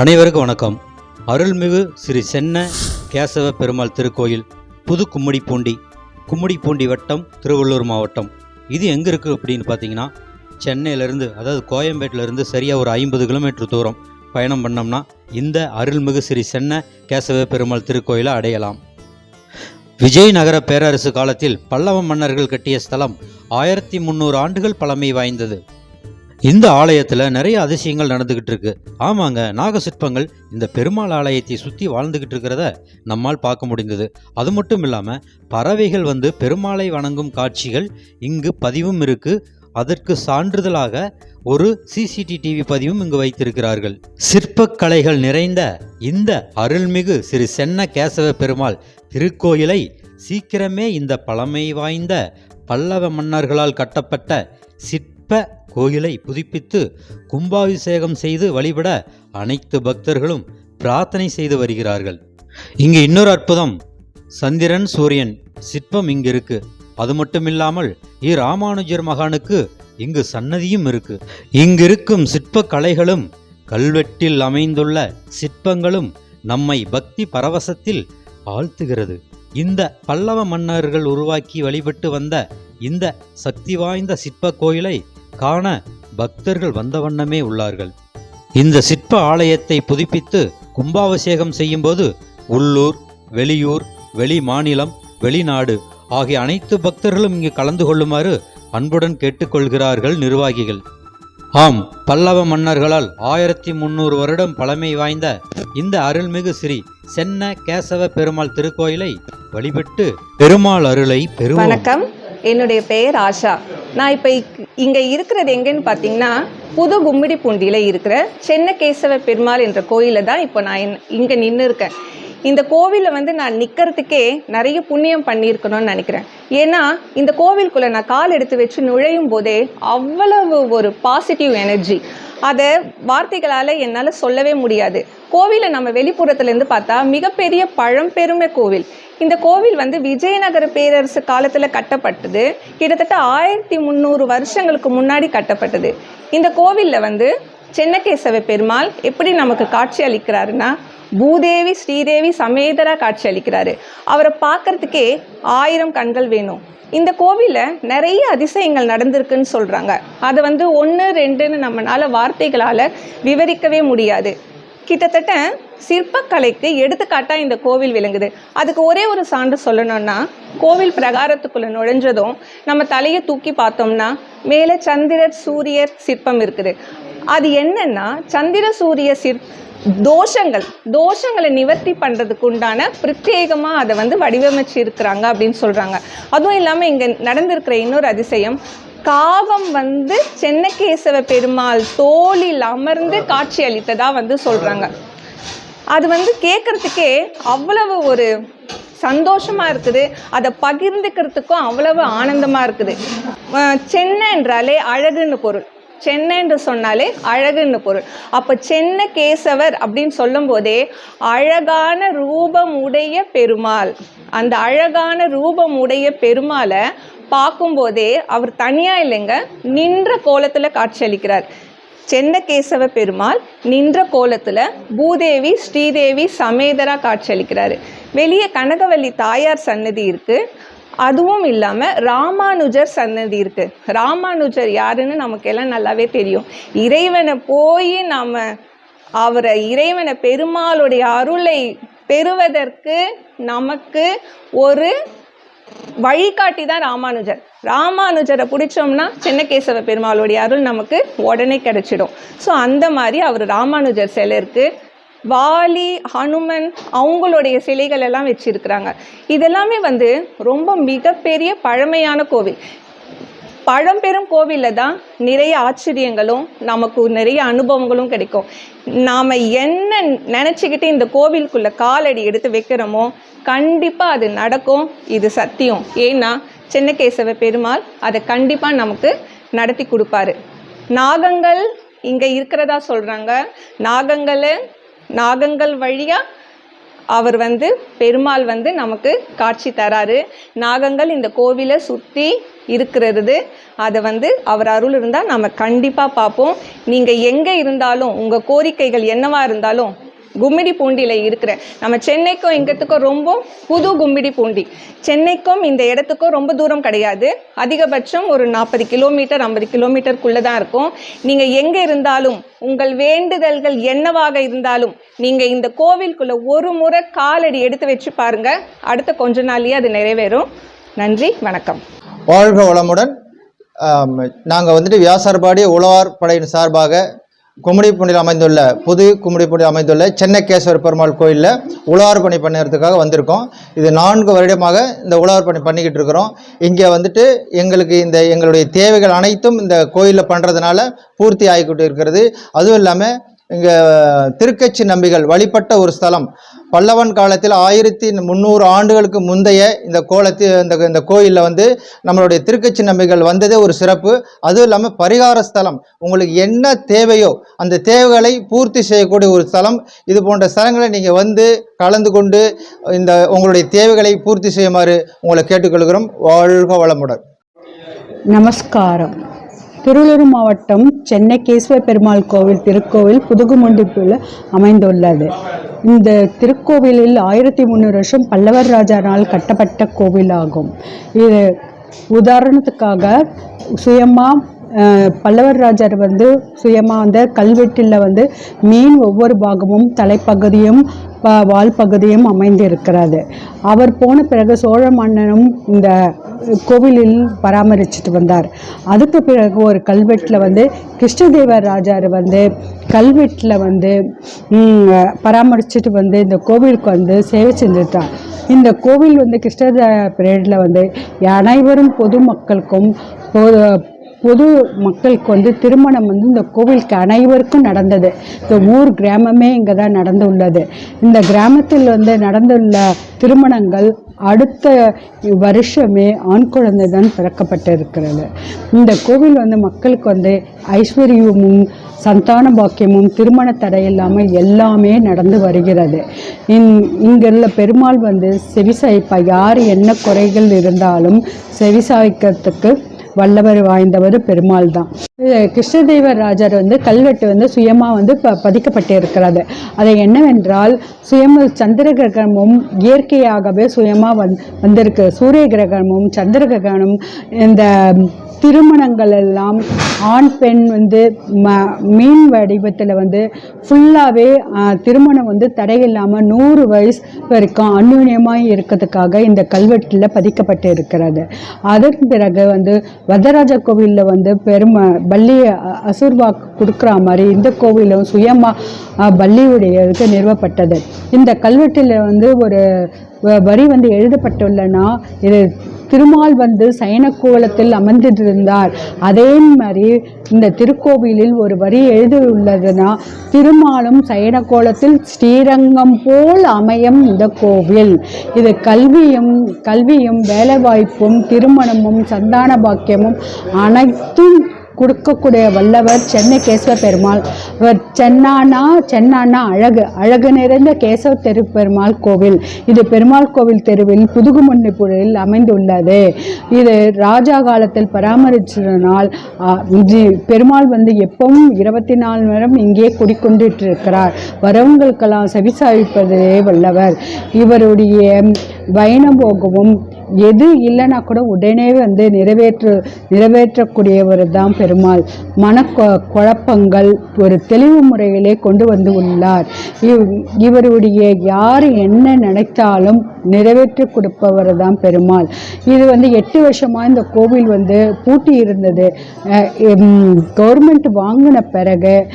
அனைவருக்கும் வணக்கம். அருள்மிகு ஸ்ரீ சென்ன கேசவ பெருமாள் திருக்கோயில் புது கும்மிடிப்பூண்டி கும்மிடிப்பூண்டி வட்டம் திருவள்ளூர் மாவட்டம். இது எங்கே இருக்குது அப்படின்னு பார்த்தீங்கன்னா சென்னையிலேருந்து அதாவது கோயம்பேட்டிலேருந்து சரியாக ஒரு ஐம்பது கிலோமீட்டர் தூரம் பயணம் பண்ணோம்னா இந்த அருள்மிகு ஸ்ரீ சென்ன கேசவ பெருமாள் திருக்கோயிலை அடையலாம். விஜயநகர பேரரசு காலத்தில் பல்லவ மன்னர்கள் கட்டிய ஸ்தலம் ஆயிரத்தி முந்நூறு ஆண்டுகள் பழமை வாய்ந்தது. இந்த ஆலயத்தில் நிறைய அதிசயங்கள் நடந்துக்கிட்டு இருக்கு ஆமாங்க நாக சிற்பங்கள் இந்த பெருமாள் ஆலயத்தை சுற்றி வாழ்ந்துக்கிட்டு இருக்கிறத நம்மால் பார்க்க முடிந்தது. அது மட்டும் இல்லாமல் பறவைகள் வந்து பெருமாளை வணங்கும் காட்சிகள் இங்கு பதிவும் இருக்கு. அதற்கு சான்றிதழாக ஒரு சிசிடிவி பதிவும் இங்கு வைத்திருக்கிறார்கள். சிற்பக்கலைகள் நிறைந்த இந்த அருள்மிகு ஸ்ரீ சென்ன கேசவ பெருமாள் திருக்கோயிலை சீக்கிரமே இந்த பழமை வாய்ந்த பல்லவ மன்னர்களால் கட்டப்பட்ட சிற்ப கோயிலை புதுப்பித்து கும்பாபிஷேகம் செய்து வழிபட அனைத்து பக்தர்களும் பிரார்த்தனை செய்து வருகிறார்கள். இங்கு இன்னொரு அற்புதம். சந்திரன் சூரியன் சிற்பம் இங்கு இருக்கு அது மட்டும் இல்லாமல் இ மகானுக்கு இங்கு சன்னதியும் இருக்கு. இங்கிருக்கும் சிற்ப கலைகளும் கல்வெட்டில் அமைந்துள்ள சிற்பங்களும் நம்மை பக்தி பரவசத்தில் ஆழ்த்துகிறது. இந்த பல்லவ மன்னர்கள் உருவாக்கி வழிபட்டு வந்த இந்த சக்தி வாய்ந்த சிற்ப கோயிலை காண பக்தர்கள் வந்த வண்ணமே உள்ளார்கள். இந்த சிற்ப ஆலயத்தை புதுப்பித்து கும்பாபிஷேகம் செய்யும்போது உள்ளூர் வெளியூர் வெளி மாநிலம் வெளிநாடு ஆகிய அனைத்து பக்தர்களும் இங்கு கலந்து கொள்ளுமாறு அன்புடன் கேட்டுக்கொள்கிறார்கள் நிர்வாகிகள். ஆம் பல்லவ மன்னர்களால் ஆயிரத்தி முன்னூறு வருடம் பழமை வாய்ந்த இந்த அருள்மிகு ஸ்ரீ சென்ன கேசவ பெருமாள் திருக்கோயிலை வழிபட்டு பெருமாள் அருளை பெறுவோம். வணக்கம். என்னுடைய பெயர் ஆஷா. நான் இப்போ இங்கே இருக்கிறது எங்கேன்னு பார்த்தீங்கன்னா புது கும்மிடி பூண்டியில் இருக்கிற சென்னகேசவ பெருமாள் என்ற கோயிலில் தான் இப்போ நான் இங்கே நின்று இருக்கேன். இந்த கோவிலில் வந்து நான் நிற்கிறதுக்கே நிறைய புண்ணியம் பண்ணியிருக்கணும்னு நினைக்கிறேன். ஏன்னா இந்த கோவிலுக்குள்ளே நான் கால் எடுத்து வச்சு நுழையும் போதே அவ்வளவு ஒரு பாசிட்டிவ் எனர்ஜி அதை வார்த்தைகளால் என்னால் சொல்லவே முடியாது. கோவிலை நம்ம வெளிப்புறத்துலேருந்து பார்த்தா மிகப்பெரிய பழம்பெருமை கோவில். இந்த கோவில் வந்து விஜயநகர பேரரசு காலத்தில் கட்டப்பட்டது. கிட்டத்தட்ட ஆயிரத்தி முந்நூறு வருஷங்களுக்கு முன்னாடி கட்டப்பட்டது. இந்த கோவிலில் வந்து சென்னகேசவ பெருமாள் எப்படி நமக்கு காட்சி அளிக்கிறாருன்னா பூதேவி ஸ்ரீதேவி சமேதரா காட்சி அளிக்கிறாரு. அவரை பார்க்கறதுக்கே ஆயிரம் கண்கள் வேணும். இந்த கோவிலில் நிறைய அதிசயங்கள் நடந்திருக்குன்னு சொல்கிறாங்க அதை வந்து ஒன்று ரெண்டுன்னு நம்மளால் வார்த்தைகளால் விவரிக்கவே முடியாது. கிட்டத்தட்ட சிற்பக்கலைக்கு எடுத்துக்காட்டாக இந்த கோவில் விளங்குது. அதுக்கு ஒரே ஒரு சான்று சொல்லணும்னா கோவில் பிரகாரத்துக்குள்ளே நுழைஞ்சதும் நம்ம தலையை தூக்கி பார்த்தோம்னா மேலே சந்திரர் சூரியர் சிற்பம் இருக்குது. அது என்னன்னா சந்திர சூரிய சிற் தோஷங்கள் தோஷங்களை நிவர்த்தி பண்ணுறதுக்கு உண்டான பிரத்யேகமாக அதை வந்து வடிவமைச்சிருக்கிறாங்க அப்படின்னு சொல்கிறாங்க அதுவும் இல்லாமல் இங்கே நடந்திருக்கிற இன்னொரு அதிசயம் காகம் வந்து சென்னகேசவ பெருமாள் தோளில் அமர்ந்து காட்சி அளித்ததா வந்து சொல்கிறாங்க அது வந்து கேட்குறதுக்கே அவ்வளவு ஒரு சந்தோஷமா இருக்குது. அதை பகிர்ந்துக்கிறதுக்கும் அவ்வளவு ஆனந்தமா இருக்குது. சென்னை என்றாலே அழகுன்னு பொருள். சென்னை என்று சொன்னாலே அழகுன்னு பொருள். அப்போ சென்ன கேசவர் அப்படின்னு சொல்லும் போதே அழகான ரூபம் உடைய பெருமாள். அந்த அழகான ரூபம் உடைய பெருமாளை பார்க்கும்போதே அவர் தனியா இல்லைங்க நின்ற கோலத்தில் காட்சியளிக்கிறார். சென்னகேசவ பெருமாள் நின்ற கோலத்தில் பூதேவி ஸ்ரீதேவி சமேதரா காட்சியளிக்கிறாரு. வெளியே கனகவல்லி தாயார் சன்னதி இருக்கு. அதுவும் இல்லாமல் ராமானுஜர் சன்னதி இருக்கு. ராமானுஜர் யாருன்னு நமக்கெல்லாம் நல்லாவே தெரியும். இறைவனை போய் நாம் அவரை இறைவனை பெருமாளுடைய அருளை பெறுவதற்கு நமக்கு ஒரு வழிகாட்டி தான் ராமானுஜர். ராமானுஜரை பிடிச்சோம்னா சின்னகேசவ பெருமாளுடைய அருள் நமக்கு உடனே கிடைச்சிடும். ஸோ அந்த மாதிரி அவர் ராமானுஜர் சிலருக்கு வாலி ஹனுமன் அவங்களுடைய சிலைகள் எல்லாம் வச்சிருக்கிறாங்க. இதெல்லாமே வந்து ரொம்ப மிகப்பெரிய பழமையான கோவில். பழம்பெரும் கோவிலில் தான் நிறைய ஆச்சரியங்களும் நமக்கு நிறைய அனுபவங்களும் கிடைக்கும். நாம் என்ன நினச்சிக்கிட்டு இந்த கோவிலுக்குள்ளே காலடி எடுத்து வைக்கிறோமோ கண்டிப்பாக அது நடக்கும். இது சத்தியம். ஏன்னா சின்னகேசவ பெருமாள் அதை கண்டிப்பாக நமக்கு நடத்தி கொடுப்பாரு. நாகங்கள் இங்கே இருக்கிறதா சொல்கிறாங்க நாகங்களை நாகங்கள் வழியாக அவர் வந்து பெருமாள் வந்து நமக்கு காட்சி தராரு. நாகங்கள் இந்த கோவிலை சுற்றி இருக்கிறது. அதை வந்து அவர் அருள் இருந்தால் நம்ம கண்டிப்பாக பார்ப்போம். நீங்கள் எங்கே இருந்தாலும் உங்கள் கோரிக்கைகள் என்னவாக இருந்தாலும் கும்மிடி பூண்டியில் இருக்கிற நம்ம சென்னைக்கும் இங்கத்துக்கும் ரொம்ப புது கும்மிடி பூண்டி. சென்னைக்கும் இந்த இடத்துக்கும் ரொம்ப தூரம் கிடையாது. அதிகபட்சம் ஒரு நாற்பது கிலோமீட்டர் ஐம்பது கிலோமீட்டருக்குள்ளே தான் இருக்கும். நீங்கள் எங்கே இருந்தாலும் உங்கள் வேண்டுதல்கள் என்னவாக இருந்தாலும் நீங்கள் இந்த கோவிலுக்குள்ளே ஒரு முறை காலடி எடுத்து வச்சு பாருங்கள் அடுத்த கொஞ்ச நாள்லேயே அது நிறைவேறும். நன்றி வணக்கம். வாழ்க வளமுடன். நாங்கள் வந்துட்டு வியாசார்பாடி உழவார் படையின் சார்பாக கும்மிடிப்பூண்டியில் அமைந்துள்ள புது கும்மிடிப்பூண்டியில் அமைந்துள்ள சென்னை கேசவர் பெருமாள் கோயிலில் உழவார் பணி பண்ணுறதுக்காக வந்திருக்கோம். இது நான்கு வருடமாக இந்த உழவார் பணி பண்ணிக்கிட்டு இருக்கிறோம். இங்கே வந்துட்டு எங்களுக்கு இந்த எங்களுடைய தேவைகள் அனைத்தும் இந்த கோயிலில் பண்ணுறதுனால பூர்த்தி ஆகிக்கிட்டு இருக்கிறது. அதுவும் இல்லாமல் இங்கே திருக்கச்சி நம்பிகள் வழிபட்ட ஒரு ஸ்தலம். பல்லவன் காலத்தில் ஆயிரத்தி முந்நூறு ஆண்டுகளுக்கு முந்தைய இந்த கோலத்தில் இந்த இந்த கோயிலில் வந்து நம்மளுடைய திருக்கச்சி நம்பிகள் வந்ததே ஒரு சிறப்பு. அதுவும் இல்லாமல் பரிகார ஸ்தலம். உங்களுக்கு என்ன தேவையோ அந்த தேவைகளை பூர்த்தி செய்யக்கூடிய ஒரு ஸ்தலம். இது போன்ற ஸ்தலங்களை நீங்கள் வந்து கலந்து கொண்டு இந்த உங்களுடைய தேவைகளை பூர்த்தி செய்யுமாறு உங்களை கேட்டுக்கொள்கிறோம். வாழ்க வளமுடன். நமஸ்காரம். திருவள்ளூர் மாவட்டம் சென்னை கேசவ பெருமாள் கோவில் திருக்கோவில் புதுகுமண்டிப்பில் அமைந்துள்ளது. இந்த திருக்கோவிலில் ஆயிரத்தி முந்நூறு வருஷம் பல்லவர் ராஜானால் கட்டப்பட்ட கோவிலாகும். இது உதாரணத்துக்காக சுயமாக பல்லவர் ராஜர் வந்து சுயமாக வந்து கல்வெட்டில் வந்து மீன் ஒவ்வொரு பாகமும் தலைப்பகுதியும் வால் பகுதியும் அமைந்திருக்கிறது. அவர் போன பிறகு சோழ மன்னனும் இந்த கோவிலில் பராமரிச்சுட்டு வந்தார். அதுக்கு பிறகு ஒரு கல்வெட்டில் வந்து கிருஷ்ணதேவர் ராஜார் வந்து கல்வெட்டில் வந்து பராமரிச்சுட்டு வந்து இந்த கோவிலுக்கு வந்து சேவை செஞ்சுட்டார் இந்த கோவில் வந்து கிருஷ்ணதேவ பீரியடில் வந்து அனைவரும் பொதுமக்களுக்கும் பொது மக்களுக்கு வந்து திருமணம் வந்து இந்த கோவிலுக்கு அனைவருக்கும் நடந்தது. இந்த ஊர் கிராமமே இங்கே தான் நடந்து உள்ளது இந்த கிராமத்தில் வந்து நடந்துள்ள திருமணங்கள் அடுத்த வருஷமே ஆண் குழந்தை தான் பிறக்கப்பட்டிருக்கிறது. இந்த கோவில் வந்து மக்களுக்கு வந்து ஐஸ்வர்யமும் சந்தான பாக்கியமும் திருமண தடை இல்லாமல் எல்லாமே நடந்து வருகிறது. இங் இங்குள்ள பெருமாள் வந்து செவிசாய்ப்பா. யார் என்ன குறைகள் இருந்தாலும் செவிசாய்க்கிறதுக்கு வல்லவர் வாய்ந்தவர் பெருமாள் தான் இது கிருஷ்ணதேவர் ராஜர் வந்து கல்வெட்டு வந்து சுயமாக வந்து ப பதிக்கப்பட்டு இருக்கிறது அது என்னவென்றால் சுயம சந்திர கிரகணமும் இயற்கையாகவே சுயமாக வந் வந்திருக்கு. சூரிய கிரகணமும் சந்திர கிரகணம் இந்த திருமணங்கள் எல்லாம் ஆண் பெண் வந்து ம மீன் வடிவத்தில் வந்து ஃபுல்லாகவே திருமணம் வந்து தடையில்லாமல் நூறு வயசு வரைக்கும் அந்யுன்யமாக இருக்கிறதுக்காக இந்த கல்வெட்டில் பதிக்கப்பட்டு இருக்கிறது அதன் பிறகு வந்து வரதராஜ கோவிலில் வந்து பெருமை பள்ளி அ- கொடுக்குற மாதிரி இந்த கோவிலும் சுயமாக பள்ளியுடைய இது நிறுவப்பட்டது. இந்த கல்வெட்டில் வந்து ஒரு வரி வந்து எழுதப்பட்டுள்ளனா இது திருமால் வந்து சயன கோலத்தில் அமர்ந்திருந்தார். அதே மாதிரி இந்த திருக்கோவிலில் ஒரு வரி எழுதியுள்ளதுன்னா திருமாலும் சயன கோலத்தில் ஸ்ரீரங்கம் போல் அமையும் இந்த கோவில். இது கல்வியும் கல்வியும் வேலைவாய்ப்பும் திருமணமும் சந்தான பாக்கியமும் அனைத்தும் கொடுக்கக்கூடிய வல்லவர் சென்னை கேசவ பெருமாள். இவர் சென்னானா சென்னானா அழகு அழகு நிறைந்த கேசவ தெரு பெருமாள் கோவில். இது பெருமாள் கோவில் தெருவில் புதுகுமன்னிப்புழையில் அமைந்துள்ளது. இது ராஜா காலத்தில் பராமரிச்சதனால் இது பெருமாள் வந்து எப்பவும் இருபத்தி நாலு நேரம் இங்கே குடிக்கொண்டிட்டிருக்கிறார் வரவங்களுக்கெல்லாம் செவிசாய்ப்பதே வல்லவர். இவருடைய வைணபோகமும் எது இல்லைன்னா கூட உடனே வந்து நிறைவேற்று நிறைவேற்றக்கூடியவர் தான் பெருமாள். மன கொ- குழப்பங்கள் ஒரு தெளிவு முறையிலே கொண்டு வந்து உள்ளார். இவ் இவருடைய யார் என்ன நினைத்தாலும் நிறைவேற்றி கொடுப்பவர் தான் பெருமாள். இது வந்து எட்டு வருஷமாக இந்த கோவில் வந்து பூட்டி இருந்தது. கவர்மெண்ட் வாங்கின பிறகு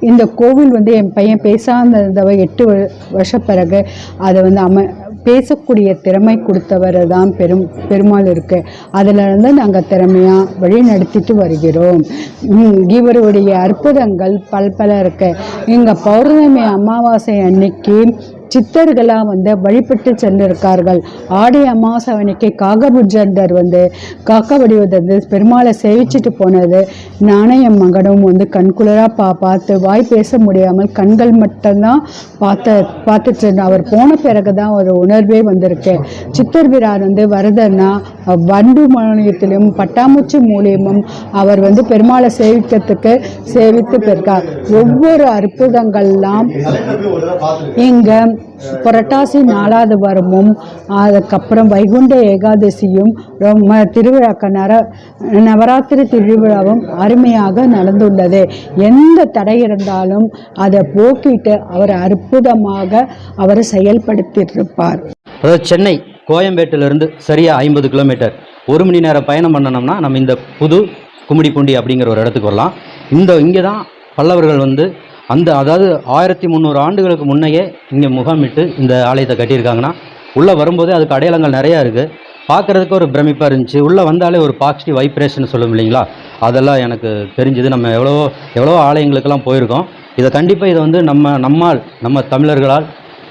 இந்த கோவில் வந்து என் பையன் பேசாமல் இருந்தவ எட்டு வ- வருஷ பிறகு அதை வந்து அம பேசக்கூடிய திறமை கொடுத்தவர் தான் பெரும் பெருமாள் இருக்கு. அதிலிருந்து நாங்கள் திறமையாக வழி நடத்திட்டு வருகிறோம். உம், இவருடைய அற்புதங்கள் பல பல இருக்கு. இங்கே பௌர்ணமி அமாவாசை அன்னைக்கு சித்தர்களாக வந்து வழிபட்டு சென்றிருக்கார்கள். ஆடி அமாசவனைக்கு காகபுஜந்தர் வந்து காக்க வடிவத்தை வந்து பெருமாளை சேவிச்சுட்டு போனது. நாணயம் மகனும் வந்து கண்குளராக பா பார்த்து வாய் பேச முடியாமல் கண்கள் மட்டும்தான் பார்த்த பார்த்துட்டு அவர் போன பிறகு தான் ஒரு உணர்வே வந்திருக்கு. சித்தர் பிரான் வந்து வரதன்னா வண்டு மானியத்திலும் பட்டாம்பூச்சி மூலியமும் அவர் வந்து பெருமாளை சேவிக்கிறதுக்கு சேவித்து பெற்றார். ஒவ்வொரு அற்புதங்கள்லாம் இங்கே புரட்டாசி நாலாவது வாரமும் அதுக்கப்புறம் வைகுண்ட ஏகாதசியும் ரொம்ப திருவிழாக்க நர நவராத்திரி திருவிழாவும் அருமையாக நடந்துள்ளது. எந்த தடை இருந்தாலும் அதை போக்கிட்டு அவர் அற்புதமாக அவர் செயல்படுத்தியிருப்பார். சென்னை கோயம்பேட்டிலிருந்து சரியாக ஐம்பது கிலோமீட்டர். ஒரு மணி நேரம் பயணம் பண்ணனோம்னா நம்ம இந்த புது கும்மிடிப்பூண்டி அப்படிங்கிற ஒரு இடத்துக்கு வரலாம். இந்த இங்கே தான் பல்லவர்கள் வந்து அந்த அதாவது ஆயிரத்தி முந்நூறு ஆண்டுகளுக்கு முன்னையே இங்கே முகாமிட்டு இந்த ஆலயத்தை கட்டியிருக்காங்கன்னா உள்ளே வரும்போதே அதுக்கு அடையாளங்கள் நிறையா இருக்குது பார்க்குறதுக்கு ஒரு பிரமிப்பாக இருந்துச்சு. உள்ளே வந்தாலே ஒரு பாசிட்டிவ் வைப்ரேஷன் சொல்லும் இல்லைங்களா? அதெல்லாம் எனக்கு தெரிஞ்சுது. நம்ம எவ்வளோ எவ்வளவோ ஆலயங்களுக்கெல்லாம் போயிருக்கோம். இதை கண்டிப்பாக இதை வந்து நம்ம நம்மால் நம்ம தமிழர்களால்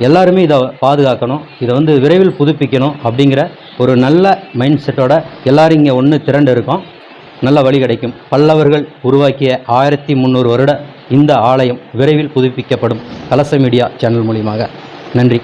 எல்லாருமே இதை பாதுகாக்கணும். இதை வந்து விரைவில் புதுப்பிக்கணும் அப்படிங்கிற ஒரு நல்ல மைண்ட் செட்டோட எல்லோரும் இங்கே ஒன்று திரண்டு இருக்கோம். நல்ல வழி கிடைக்கும். பல்லவர்கள் உருவாக்கிய ஆயிரத்தி முந்நூறு வருட இந்த ஆலயம் விரைவில் புதுப்பிக்கப்படும் கலச மீடியா சேனல் மூலியமாக. நன்றி.